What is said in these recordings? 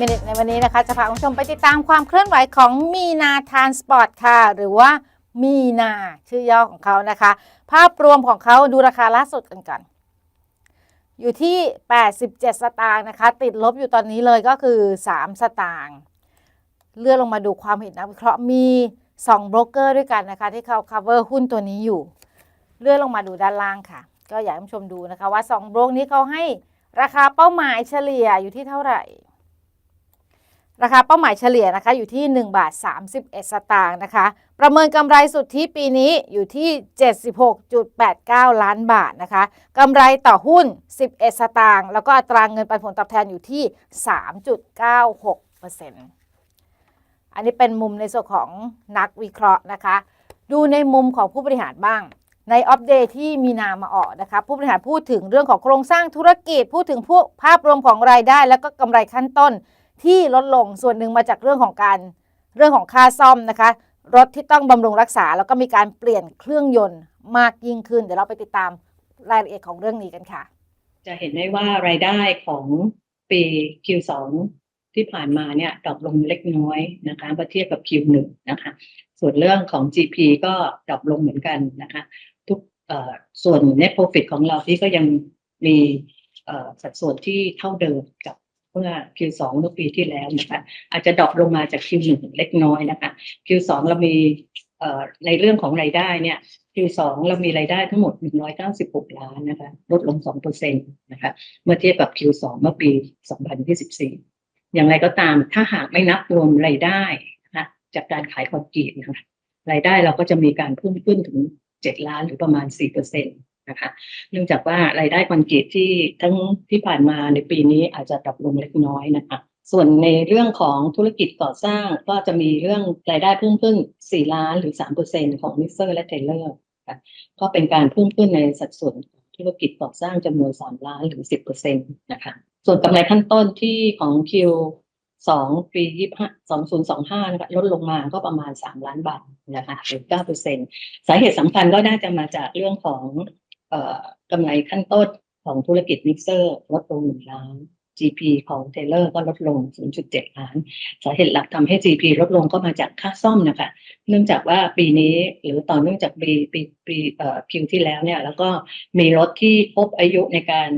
มินิในวันนี้นะคะ จะพาคุณผู้ชมไปติดตามความเคลื่อนไหวของมีนาทานสปอร์ตค่ะ หรือว่ามีนาชื่อย่อของเขานะคะ ภาพรวมของเขาดูราคาล่าสุดกันก่อน อยู่ที่ 87 สตางค์นะคะ ติดลบอยู่ตอนนี้เลยก็คือ 3 สตางค์เลื่อนลงมาดูความเห็นนักวิเคราะห์มี2โบรกเกอร์ด้วยกันนะคะ ที่เขา cover หุ้นตัวนี้อยู่ เลื่อนลงมาดูด้านล่างค่ะ ก็อยากให้คุณผู้ชมดูนะคะว่า 2 โบรกนี้เขาให้ราคาเป้าหมายเฉลี่ยอยู่ที่เท่าไหร่ ราคาเป้าหมายเฉลี่ยนะคะอยู่ที่ 1 บาท 31 สตางค์นะคะ ประเมินกำไรสุทธิปีนี้อยู่ที่ 76.89 ล้านบาทนะคะกำไรต่อหุ้น 11 สตางค์แล้วก็อัตราเงินปันผลตอบแทนอยู่ที่ 3.96%อันนี้เป็นมุมในส่วนของนักวิเคราะห์นะคะ ดูในมุมของผู้บริหารบ้างในอัปเดตที่มีนามาออกนะคะผู้บริหารพูดถึงเรื่องของโครงสร้างธุรกิจ พูดถึงพวกภาพรวมของรายได้ แล้วก็กำไรขั้นต้น ที่ลดลงส่วนหนึ่งมาจากเรื่องของการเรื่องของค่าซ่อมนะคะ รถที่ต้องบำรุงรักษา แล้วก็มีการเปลี่ยนเครื่องยนต์มากยิ่งขึ้น เดี๋ยวเราไปติดตามรายละเอียดของเรื่องนี้กันค่ะ จะเห็นได้ว่ารายได้ของปี Q2 ที่ผ่านมาเนี่ยดรอปลงเล็กน้อยนะคะเมื่อเทียบกับ Q1 นะคะ ส่วนเรื่องของ GP ก็ดรอปลงเหมือนกันนะคะ ทุกส่วน net profit ของเราที่ก็ยังมีสัดส่วนที่เท่าเดิมกับ เมื่อ Q2 เมื่อปีที่แล้วนะคะอาจจะดรอปลงมาจาก Q1 เล็กน้อยนะคะ Q2 เรามีในเรื่องของรายได้เนี่ย Q2 เรามีรายได้ทั้งหมด 196 ล้านนะคะลดลง 2%นะคะเมื่อเทียบกับ Q2 เมื่อปี 2024 อย่างไรก็ตามถ้าหากไม่นับรวมรายได้นะคะจากการขายคอนกรีตนะคะรายได้เราก็จะมีการเพิ่มขึ้นถึง 7 ล้านหรือประมาณ 4% นะคะเนื่องจากว่ารายได้คอนกรีตที่ทั้งที่ผ่านมาในปีนี้อาจจะดรอปลงเล็กน้อยนะคะส่วนในเรื่องของธุรกิจก่อสร้างก็จะมีเรื่องรายได้เพิ่มขึ้น 4 ล้านหรือ 3%ของมิกเซอร์และเทเลอร์ก็เป็นการเพิ่มขึ้นในสัดส่วนธุรกิจก่อสร้างจำนวน 3 ล้านหรือ 10%นะคะส่วนกำไรขั้นต้นที่ของ Q สองปียี่ห้าสองศูนย์สองห้านะคะลดลงมาก็ประมาณสามล้านบาทนะคะหรือเก้าเปอร์เซ็นสาเหตุสำคัญก็น่าจะมาจากเรื่องของ กำไรขั้นต้นของธุรกิจมิกเซอร์ลดลงหนึ่งล้าน GP ของเทเลอร์ก็ลดลง 0.7 ล้าน สาเหตุหลักทำให้ GP ลดลงก็มาจากค่าซ่อมนะคะ เนื่องจากว่าปีนี้หรือต่อเนื่องจากปีปีปีเอ่อคิวที่แล้วเนี่ย แล้วก็มีรถที่ครบอายุในการ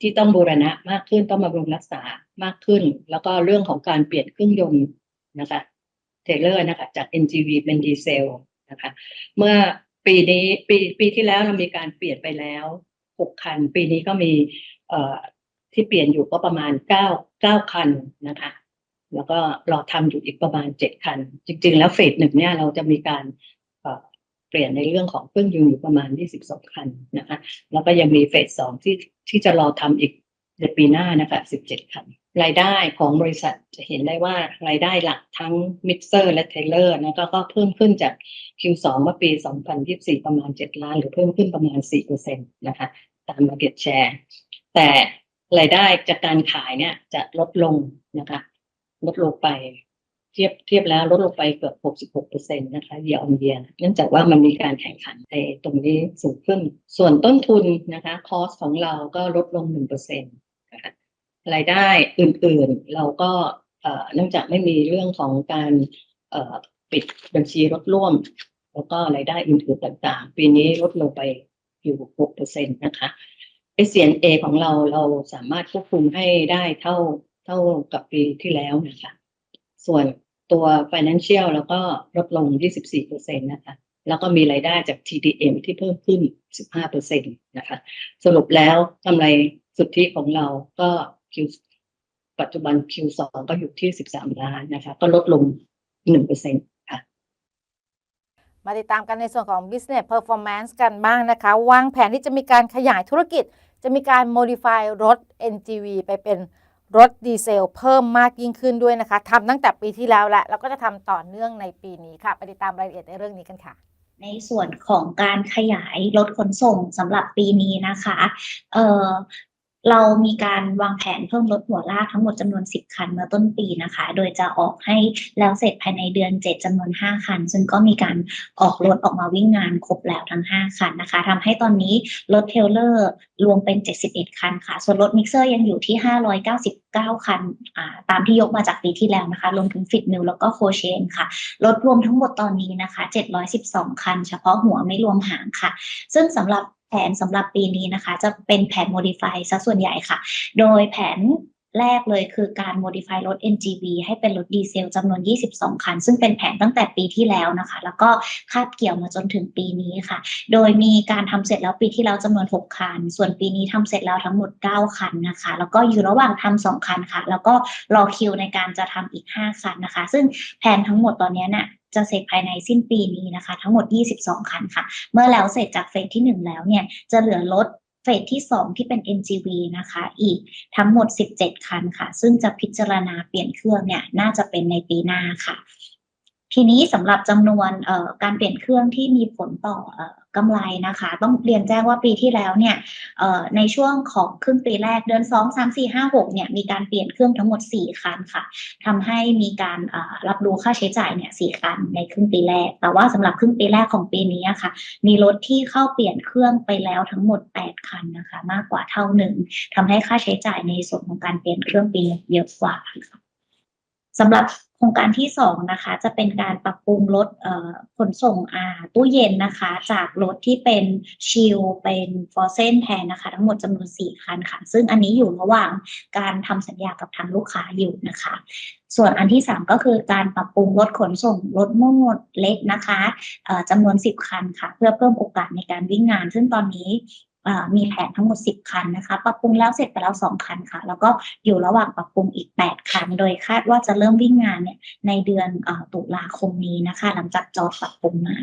ที่ต้องบูรณะมากขึ้นต้องมาบำรุงรักษามากขึ้น แล้วก็เรื่องของการเปลี่ยนเครื่องยนต์นะคะ เทเลอร์นะคะ จาก NGV เป็นดีเซลนะคะ เมื่อ ปีนี้ปีปีที่แล้วเรามีการเปลี่ยนไปแล้วหกคัน ปีนี้ก็มีเอ่อที่เปลี่ยนอยู่ก็ประมาณเก้าเก้าคันนะคะ แล้วก็รอทำอยู่อีกประมาณเจ็ดคัน จริง ๆ แล้วเฟสหนึ่งเนี่ยเราจะมีการเปลี่ยนในเรื่องของเครื่องยนต์อยู่ประมาณยี่สิบสองคันนะคะ แล้วก็ยังมีเฟสสองที่ที่จะรอทำอีก ในปีหน้านะคะสิบเจ็ดคัน รายได้ของบริษัทจะเห็นได้ว่ารายได้หลักทั้งมิกเซอร์และเทเลอร์นะก็ก็เพิ่มขึ้นจาก Q2 เมื่อปี 2024 ประมาณ 7 ล้าน หรือเพิ่มขึ้นประมาณ 4%นะคะตาม market share แต่รายได้จากการขายเนี่ยจะลดลงนะคะลดลงไปเทียบเทียบแล้วลดลงไปเกือบ 66%นะคะ year on year เนื่องจากว่ามันมีการแข่งขันในตรงนี้สูงขึ้น ส่วนต้นทุนนะคะคอสของเราก็ลดลง 1% นะคะรายได้อื่นๆ เราก็เนื่องจากไม่มีเรื่องของการปิดบัญชีรถร่วม แล้วก็รายได้อื่นๆต่างๆ ปีนี้ลดลงไปอยู่6%นะคะ SCNA ของเราเราสามารถควบคุมให้ได้เท่าเท่ากับปีที่แล้วนะคะ ส่วนตัว Financial แล้วก็ลดลง 24%นะคะ แล้วก็มีรายได้จาก TDM ที่เพิ่มขึ้น 15%นะคะ สรุปแล้วกำไร สุทธิของเราก็ Q ปัจจุบัน Q2 ก็อยู่ที่ 13 ล้านนะคะ ก็ลดลง 1%ค่ะ มาติดตามกันในส่วนของ business performance กันบ้างนะคะ วางแผนที่จะมีการขยายธุรกิจ จะมีการ modify รถ NGV ไปเป็นรถดีเซลเพิ่มมากยิ่งขึ้นด้วยนะคะทำตั้งแต่ปีที่แล้วแหละแล้วก็จะทำต่อเนื่องในปีนี้ค่ะ ไปติดตามรายละเอียดในเรื่องนี้กันค่ะในส่วนของการขยายรถขนส่งสำหรับปีนี้นะคะ เรามีการวางแผนเพิ่มรถหัวลากทั้งหมดจำนวน 10 คันเมื่อต้นปีนะคะ โดยจะออกให้แล้วเสร็จภายในเดือน 7จำนวน 5 คัน ซึ่งก็มีการออกรถออกมาวิ่งงานครบแล้วทั้ง 5 คันนะคะทำให้ตอนนี้รถเทลเลอร์รวมเป็น 71 คันค่ะ ส่วนรถมิกเซอร์ยังอยู่ที่ 599 คันตามที่ยกมาจากปีที่แล้วนะคะ รวมถึงฟิตมิลแล้วก็โคเชนค่ะ รถรวมทั้งหมดตอนนี้นะคะ 712 คัน เฉพาะหัวไม่รวมหางค่ะ ซึ่งสำหรับ ผนสำหรับปีนี้นะคะ จะเป็นแผน modify ซะส่วนใหญ่ค่ะ โดยแผน แรกเลยคือการ modify รถ NGV ให้เป็นรถดีเซลจำนวน 22 คัน ซึ่งเป็นแผนตั้งแต่ปีที่แล้วนะคะ แล้วก็คาบเกี่ยวมาจนถึงปีนี้ค่ะ โดยมีการทำเสร็จแล้วปีที่แล้วจำนวน 6 คัน ส่วนปีนี้ทำเสร็จแล้วทั้งหมด 9 คันนะคะ แล้วก็อยู่ระหว่างทำ2คันค่ะ แล้วก็รอคิวในการจะทำอีก 5 คันนะคะ ซึ่งแผนทั้งหมดตอนนี้เนี่ยจะเสร็จภายในสิ้นปีนี้นะคะ ทั้งหมด 22 คันค่ะ เมื่อแล้วเสร็จจากเฟสที่ 1 แล้วเนี่ยจะเหลือรถ เฟสที่ 2 ที่เป็น NGV นะคะอีกทั้งหมด 17 คันค่ะ ซึ่งจะพิจารณาเปลี่ยนเครื่องเนี่ยน่าจะเป็นในปีหน้าค่ะ ทีนี้สำหรับจำนวนการเปลี่ยนเครื่องที่มีผลต่อเอ่อกำไรนะคะ ต้องเรียนแจ้งว่าปีที่แล้วเนี่ยในช่วงของครึ่งปีแรกเดือน 2 3 4 5 6เนี่ยมีการเปลี่ยนเครื่องทั้งหมด 4 คันค่ะทำให้มีการรับรู้ค่าใช้จ่ายเนี่ย4คันในครึ่งปีแรก แต่ว่าสำหรับครึ่งปีแรกของปีนี้อะค่ะ มีรถที่เข้าเปลี่ยนเครื่องไปแล้วทั้งหมด 8 คันนะคะ มากกว่าเท่าหนึ่งทำให้ค่าใช้จ่ายในส่วนของการเปลี่ยนเครื่องปีนี้เยอะกว่าค่ะ สำหรับโครงการที่สองนะคะ จะเป็นการปรับปรุงรถขนส่งอาตู้เย็นนะคะ จากรถที่เป็นชิลเป็นฟอร์เซนแทนนะคะ ทั้งหมดจำนวน4คันค่ะ ซึ่งอันนี้อยู่ระหว่างการทำสัญญากับทางลูกค้าอยู่นะคะ ส่วนอันที่ 3 ก็คือการปรับปรุงรถขนส่งรถโม่เล็กนะคะจำนวน 10 คันค่ะ เพื่อเพิ่มโอกาสในการวิ่งงาน ซึ่งตอนนี้ มีแผนทั้งหมด 10 คันนะคะ ปรับปรุงแล้วเสร็จไปแล้ว 2 คันค่ะ แล้วก็อยู่ระหว่างปรับปรุงอีก 8 คัน โดยคาดว่าจะเริ่มวิ่งงานเนี่ยในเดือนอตุลาคมนี้นะคะ หลังจากจอปรับปรุงมา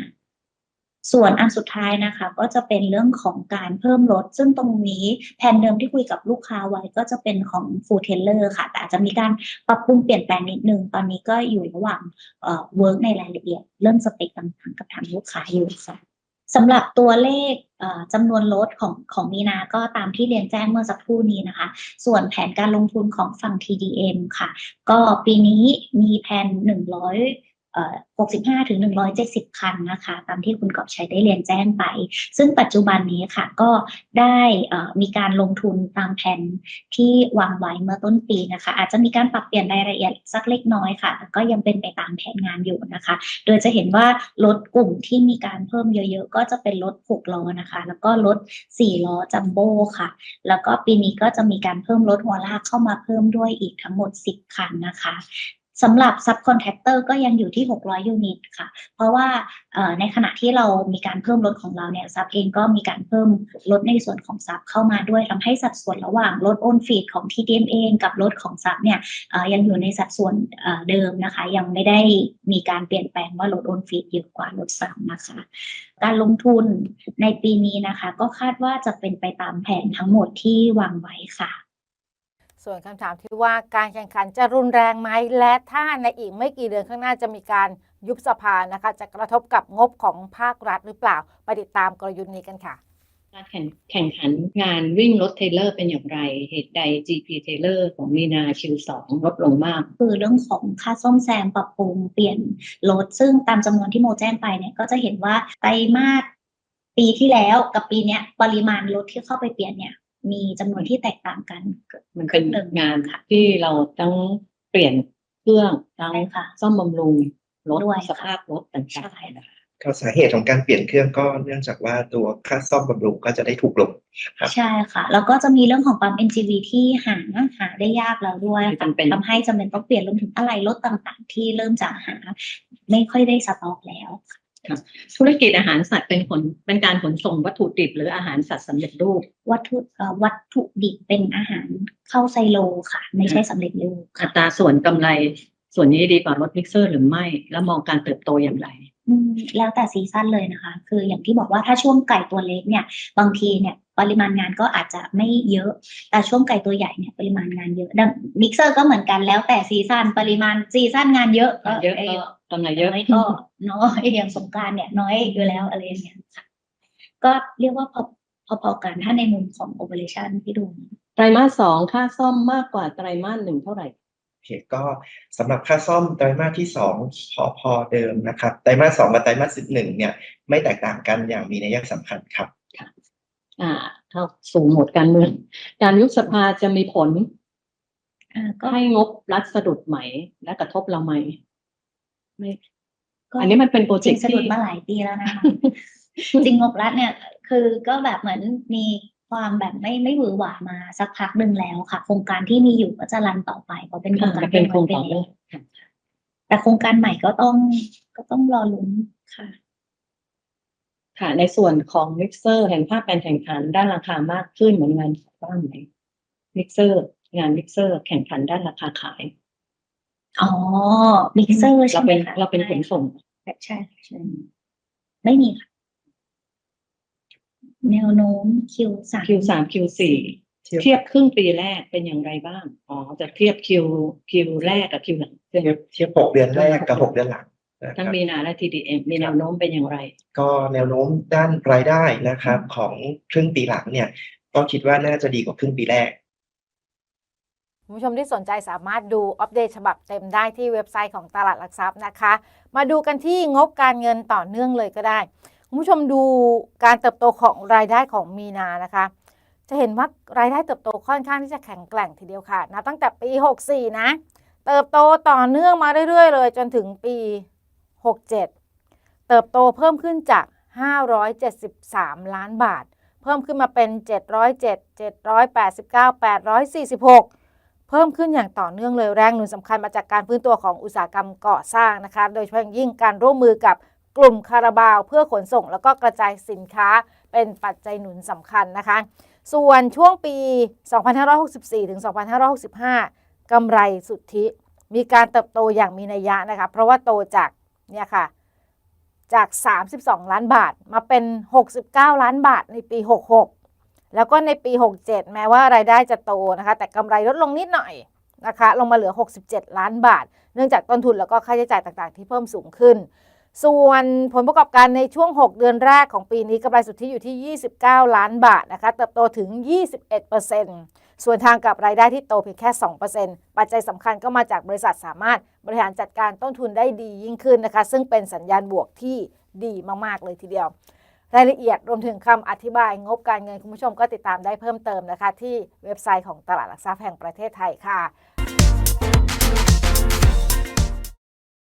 ส่วนอันสุดท้ายนะคะก็จะเป็นเรื่องของการเพิ่มรถ ซึ่งตรงนี้แผนเดิมที่คุยกับลูกค้าไว้ก็จะเป็นของฟูเทเลอร์ค่ะ แต่อาจจะมีการปรับปรุงเปลี่ยนแปลงนิดนึง ตอนนี้ก็อยู่ระหว่างเอ่อเวิร์กในรายละเอียด เริ่มสเปคต่างๆกับทางลูกค้าอยู่ค่ะ สำหรับตัวเลขจำนวนรถของของมีนาก็ตามที่เรียนแจ้งเมื่อสักครู่นี้นะคะ ส่วนแผนการลงทุนของฝั่ง TDM ค่ะ ก็ปีนี้มีแผน100 65ถึง170 คันนะคะ ตามที่คุณกอบชัยได้เรียนแจ้งไป ซึ่งปัจจุบันนี้ค่ะก็ได้มีการลงทุนตามแผนที่วางไว้เมื่อต้นปีนะคะ อาจจะมีการปรับเปลี่ยนรายละเอียดสักเล็กน้อยค่ะแต่ก็ยังเป็นไปตามแผนงานอยู่นะคะ โดยจะเห็นว่ารถกลุ่มที่มีการเพิ่มเยอะๆ ก็จะเป็นรถ6ล้อนะคะ แล้วก็รถ4ล้อจัมโบ้ค่ะ แล้วก็ปีนี้ก็จะมีการเพิ่มรถหัวลากเข้ามาเพิ่มด้วยอีกทั้งหมด 10 คันนะคะ สำหรับ subcontractor ก็ยังอยู่ที่ 600 ยูนิตค่ะ เพราะว่าในขณะที่เรามีการเพิ่มรถของเราเนี่ยซับเองก็มีการเพิ่มรถในส่วนของซับเข้ามาด้วยทำให้สัดส่วนระหว่างรถโอนฟีดของ TDM เองกับรถของซับเนี่ยยังอยู่ในสัดส่วนเดิมนะคะ ยังไม่ได้มีการเปลี่ยนแปลงว่ารถโอนฟีดเยอะกว่ารถซับนะคะ การลงทุนในปีนี้นะคะ ก็คาดว่าจะเป็นไปตามแผนทั้งหมดที่วางไว้ค่ะ ส่วนคำถามที่ว่าการแข่งขันจะรุนแรงไหมและถ้าในอีกไม่กี่เดือนข้างหน้าจะมีการยุบสภานะคะ จะกระทบกับงบของภาครัฐหรือเปล่าไปติดตามกลยุทธ์นี้กันค่ะ การแข่งแข่งขันงานวิ่งรถเทรลเลอร์เป็นอย่างไร เหตุใด GP เทรลเลอร์ของมีนาชิวสองลดลงมาก คือเรื่องของค่าซ่อมแซมปรับปรุงเปลี่ยนรถซึ่งตามจำนวนที่โมแจ้งไปเนี่ยก็จะเห็นว่าไตรมาสปีที่แล้วกับปีเนี้ยปริมาณรถที่เข้าไปเปลี่ยนเนี่ย มีจำนวนที่แตกต่างกันมันเป็นหนึ่งงานที่เราต้องเปลี่ยนเครื่องทั้งใช่ค่ะซ่อมบำรุงรถด้วยค่ะสภาพรถต่างใช่ๆนะคะก็สาเหตุของการเปลี่ยนเครื่องก็เนื่องจากว่าตัวค่าซ่อมบำรุงก็จะได้ถูกลงครับใช่ค่ะ แล้วก็จะมีเรื่องของปั๊ม NGV ที่หาหาได้ยากแล้วด้วยค่ะจำเป็นทำให้จำเป็นต้องเปลี่ยนรวมถึงอะไรรถต่างๆ ที่เริ่มจะหา ไม่ค่อยได้สต็อกแล้ว ธุรกิจอาหารสัตว์เป็นขนเป็นการขนส่งวัตถุดิบ หรืออาหารสัตว์สำเร็จรูป วัตถุเอ่อวัตถุดิบเป็นอาหารเข้าไซโลค่ะ ไม่ใช่สำเร็จรูปอัค่ะตราส่วนกำไรส่วนนี้ดีกว่ารถมิกเซอร์หรือไม่ แล้วมองการเติบโตอย่างไรอืมแล้วแต่ซีซั่นเลยนะคะ คืออย่างที่บอกว่าถ้าช่วงไก่ตัวเล็กเนี่ย บางทีเนี่ยปริมาณงานก็อาจจะไม่เยอะ แต่ช่วงไก่ตัวใหญ่เนี่ยปริมาณงานเยอะดังมิกเซอร์ก็เหมือนกันแล้วแต่ซีซั่นปริมาณซีซั่นงานเยอะก็เยอะไอ้ ก็กำไรเยอะ น้อยก็น้อยอย่างสงกรารเนี่ย น้อยอยู่แล้วอะไรอย่างเงี้ยค่ะ ก็เรียกว่าพอพอๆกันถ้าในมุมของ operation ที่ดูไตรมาสสองค่าซ่อมมากกว่าไตรมาสหนึ่งเท่าไหร่ โอเคก็สำหรับค่าซ่อมไตรมาสที่สองพอพอเดิมนะครับไตรมาสสองกับไตรมาสหนึ่งเนี่ยไม่แตกต่างกันอย่างมีนัยสำคัญครับ อ่า เข้าสู่โหมดการเมืองการยุบสภาจะมีผลอ่าก็ให้งบรัฐสะดุดไหม และกระทบเราไหม ไม่ก็อันนี้มันเป็นโปรจเจริกงต์สะดุที่ดมาหลายปีแล้วนะคะจริงงบรัฐเนี่ย คือก็แบบเหมือนมีความแบบไม่ไม่หวือหวามาสักพักหนึ่งแล้วค่ะ โครงการที่มีอยู่ก็จะรันต่อไปเพราะเป็นโครงการเป็นโครงที่ต่อไว้เนื่แล้อวงค่ะแต่โครงการใหม่ก็ต้องก็ต้องรอลุ้นค่ะ ค่ะ ในส่วนของมิกเซอร์แห่งภาพการแข่งขันด้านราคามากขึ้นเหมือนงานบ้านไหมมิกเซอร์ งานมิกเซอร์ แข่งขันด้านราคาขาย อ๋อมิกเซอร์ใช่เราไหมเป็นคะเราเป็นขนส่งใช่ใช่ใช่ไม่มีค่ะแนวโน้มคิวสาม Q สาม Q สี่เทียบเทียบครึ่งปีแรกเป็นอย่างไรบ้าง อ๋อ จะเทียบ Q Q แรกกับ Q หลัง เทียบเทียบหกเดือนแรกกับหกเดือนหลังนะคทั้งรับมีนาและ TDM มีแนวโน้มเป็นอย่างไร ก็แนวโน้มด้านรายได้นะครับ ของครึ่งปีหลังเนี่ย ก็คิดว่าน่าจะดีกว่าครึ่งปีแรก คุณผู้ชมที่สนใจสามารถดูอัปเดตฉบับเต็มได้ที่เว็บไซต์ของตลาดหลักทรัพย์นะคะ มาดูกันที่งบการเงินต่อเนื่องเลยก็ได้ คุณผู้ชมดูการเติบโตของรายได้ของมีนานะคะ จะเห็นว่ารายได้เติบโตค่อนข้างที่จะแข็งแกร่งทีเดียวค่ะนับตั้งแต่ปี 64 นะ เติบโตต่อเนื่องมาเรื่อยๆ เลยจนถึงปี 67 เติบโตเพิ่มขึ้นจาก 573 ล้านบาท เพิ่มขึ้นมาเป็น 707 789 846 เพิ่มขึ้นอย่างต่อเนื่องเลยแรงหนุนสำคัญมาจากการฟื้นตัวของอุตสาหกรรมก่อสร้างนะคะ โดยเฉพาะอย่างยิ่งการร่วมมือกับกลุ่มคาราบาว เพื่อขนส่ง แล้วก็กระจายสินค้าเป็นปัจจัยหนุนสำคัญนะคะ ส่วนช่วงปี 2564 ถึง 2565กำไรสุทธิมีการเติบโตอย่างมีนัยยะนะคะ เพราะว่าโตจากเนี่ยค่ะจาก 32 ล้านบาทมาเป็น 69 ล้านบาทในปี 66 แล้วก็ในปี 67 แม้ว่ารายได้จะโตนะคะ แต่กำไรลดลงนิดหน่อยนะคะ ลงมาเหลือ 67 ล้านบาท เนื่องจากต้นทุนแล้วก็ค่าใช้จ่ายต่างๆ ที่เพิ่มสูงขึ้น ส่วนผลประกอบการในช่วง 6 เดือนแรกของปีนี้กำไรสุทธิอยู่ที่ 29 ล้านบาทนะคะ เติบโตถึง 21%ส่วนทางกับรายได้ที่โตเพียงแค่ 2%ปัจจัยสำคัญก็มาจากบริษัทสามารถบริหารจัดการต้นทุนได้ดียิ่งขึ้นนะคะ ซึ่งเป็นสัญญาณบวกที่ดีมากๆเลยทีเดียว รายละเอียดรวมถึงคำอธิบายงบการเงินคุณผู้ชมก็ติดตามได้เพิ่มเติมนะคะ ที่เว็บไซต์ของตลาดหลักทรัพย์แห่งประเทศไทยค่ะ